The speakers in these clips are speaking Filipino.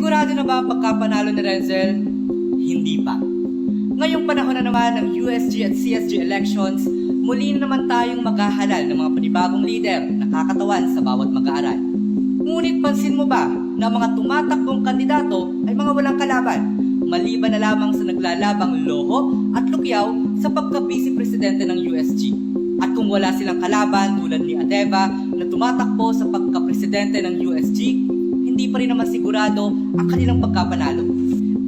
Sigurado na ba ang pagkapanalo ni Renzel? Hindi pa. Ngayong panahon na naman ng USG at CSG elections, muli na naman tayong maghahalal ng mga panibagong leader na kakatawan sa bawat mag-aaral. Ngunit pansin mo ba na mga tumatakbong kandidato ay mga walang kalaban, maliban na lamang sa naglalabang loho at lukyaw sa pagka-vice presidente ng USG. At kung wala silang kalaban tulad ni Adeva na tumatakbo sa pagka-presidente ng USG, hindi pa rin naman sigurado ang kanilang pagkapanalo.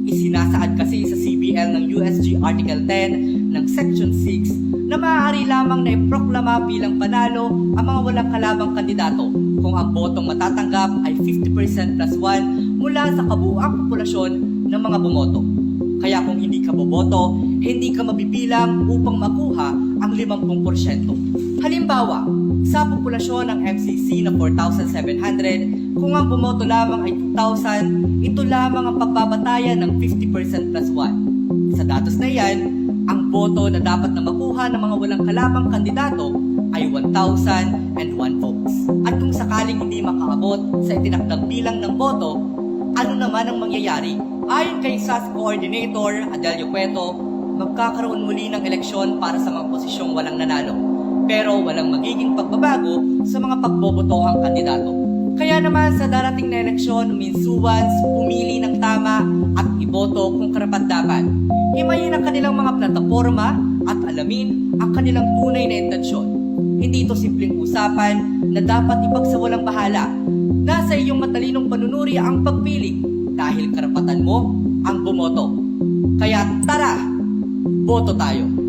Isinasaad kasi sa CBL ng USG Article 10 ng Section 6 na maaari lamang na iproklama bilang panalo ang mga walang kalabang kandidato kung ang botong matatanggap ay 50% plus 1 mula sa kabuuang populasyon ng mga bumoto. Kaya kung hindi ka boboto, hindi ka mabibilang upang makuha ang 50%. Halimbawa, sa populasyon ng MCC na 4,700, kung ang bumoto lamang ay 2,000, ito lamang ang pagbabatayan ng 50% plus 1. Sa datos na iyan, ang boto na dapat na makuha ng mga walang kalabang kandidato ay 1,001 votes. At kung sakaling hindi makaabot sa itinakdang bilang ng boto, ano naman ang mangyayari? Ayon kay SAS Coordinator Adelio Cueto, magkakaroon muli ng eleksyon para sa mga posisyong walang nanalo. Pero walang magiging pagbabago sa mga pagbobotohang kandidato. Kaya naman sa darating na eleksyon, minsuwans, pumili ng tama at iboto kung karapat dapat. Himayin ang kanilang mga plataforma at alamin ang kanilang tunay na intensyon. Hindi ito simpleng usapan na dapat ipagsawalang bahala. Nasa iyong matalinong panunuri ang pagpili dahil karapatan mo ang bumoto. Kaya tara, boto tayo.